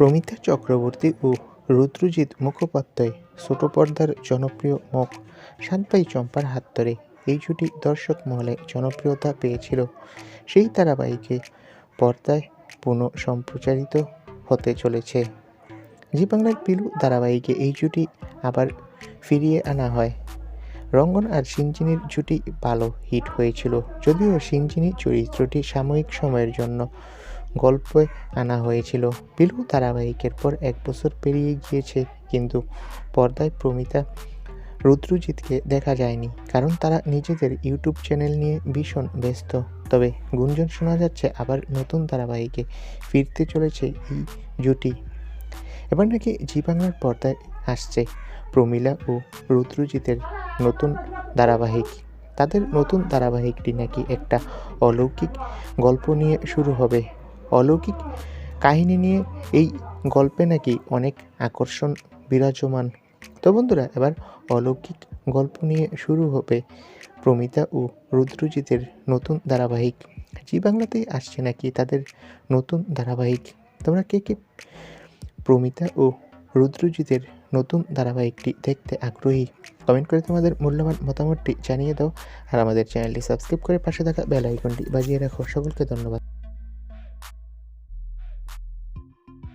প্রমিতা চক্রবর্তী ও রুদ্রজিৎ মুখোপাধ্যায় ছোট পর্দার জনপ্রিয় মুখ সাতভাই চম্পার হাত ধরে। এই জুটি দর্শক মহলে জনপ্রিয়তা পেয়েছিল। সেই ধারাবাহিকে পর্দায় পুনঃ সম্প্রচারিত হতে চলেছে। জি বাংলার পিলু ধারাবাহিকে এই জুটি আবার ফিরিয়ে আনা হয়। রঙ্গন আর সিনচিনির জুটি ভালো হিট হয়েছিল। যদিও সিনচিনি চরিত্রটি সাময়িক সময়ের জন্য গল্পে আনা হয়েছিল। পিলু ধারাবাহিকের পর এক বছর পেরিয়ে গিয়েছে, কিন্তু পর্দায় প্রমিতা রুদ্রজিৎকে দেখা যায়নি, কারণ তারা নিজেদের ইউটিউব চ্যানেল নিয়ে ভীষণ ব্যস্ত। তবে গুঞ্জন শোনা যাচ্ছে, আবার নতুন ধারাবাহিকে ফিরতে চলেছে এই জুটি। এবার নাকি জি বাংলার পর্দায় আসছে প্রমীলা ও রুদ্রজিতের নতুন ধারাবাহিক। তাদের নতুন ধারাবাহিকটি নাকি একটা অলৌকিক গল্প নিয়ে শুরু হবে। অলৌকিক কাহিনী নিয়ে এই গল্পে নাকি অনেক আকর্ষণ বিরাজমান। তো বন্ধুরা, এবার অলৌকিক গল্প নিয়ে শুরু হবে প্রমিতা ও রুদ্রজিতের নতুন ধারাবাহিক। জি বাংলাতেই আসছে নাকি তাদের নতুন ধারাবাহিক? তোমরা কে কে প্রমিতা ও রুদ্রজিতের নতুন ধারাবাহিকটি দেখতে আগ্রহী? কমেন্ট করে তোমাদের মূল্যবান মতামতটি জানিয়ে দাও আর আমাদের চ্যানেলটি সাবস্ক্রাইব করে পাশে থাকা বেল আইকনটি বাজিয়ে রাখো। সকলকে ধন্যবাদ।